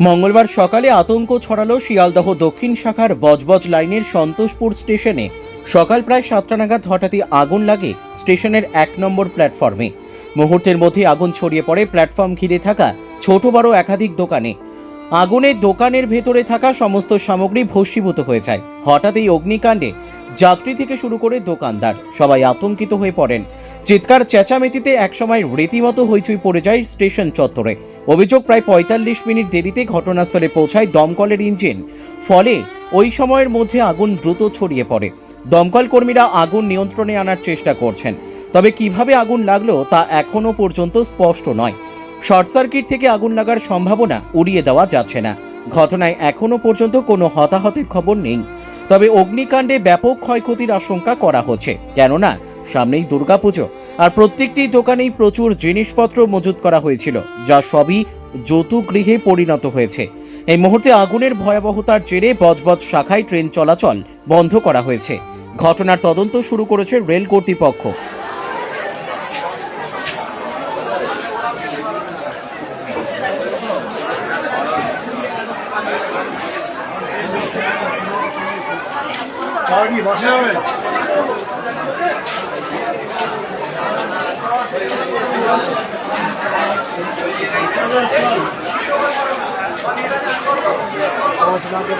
মঙ্গলবার সকালে আতঙ্ক ছড়ালো শিয়ালদহ দক্ষিণ শাখার বজবজ লাইনের সন্তোষপুর স্টেশনে। সকাল প্রায় সাতটা নাগাদ হঠাৎই আগুন লাগে স্টেশনের এক নম্বর প্ল্যাটফর্মে। মুহূর্তের মধ্যে আগুন ছড়িয়ে পড়ে প্ল্যাটফর্ম ঘিরে থাকা ছোট বড় একাধিক দোকানে। আগুনে দোকানের ভেতরে থাকা সমস্ত সামগ্রী ভস্মীভূত হয়ে যায়। হঠাৎ এই অগ্নিকাণ্ডে যাত্রী থেকে শুরু করে দোকানদার সবাই আতঙ্কিত হয়ে পড়েন। চিৎকার, চেঁচামেচিতে একসময় রীতিমতো হইচই পড়ে যায় স্টেশন চত্বরে। অভিযোগ প্রায় পঁয়তাল্লিশ মিনিট দেরিতে ঘটনাস্থলে পৌঁছায় দমকলের ইঞ্জিন। ফলে ওই সময়ের মধ্যে আগুন দ্রুত ছড়িয়ে পড়ে। দমকল কর্মীরা আগুন নিয়ন্ত্রণে আনার চেষ্টা করছেন। তবে কীভাবে আগুন লাগল তা এখনও পর্যন্ত স্পষ্ট নয়। শর্ট সার্কিট থেকে আগুন লাগার সম্ভাবনা উড়িয়ে দেওয়া যাচ্ছে না। ঘটনায় এখনও পর্যন্ত কোনো হতাহতের খবর নেই। তবে অগ্নিকাণ্ডে ব্যাপক ক্ষয়ক্ষতির আশঙ্কা করা হচ্ছে। কেননা, সামনেই দুর্গাপুজো। আর প্রত্যেকটি দোকানেই প্রচুর জিনিসপত্র মজুত করা হয়েছিল, যা সবই যৌতুগৃহে পরিণত হয়েছে। এই মুহূর্তে আগুনের ভয়াবহতার জেরে বজবজ শাখায় ট্রেন চলাচল বন্ধ করা হয়েছে। ঘটনার তদন্ত শুরু করেছে রেল কর্তৃপক্ষ। কি বসে যাবে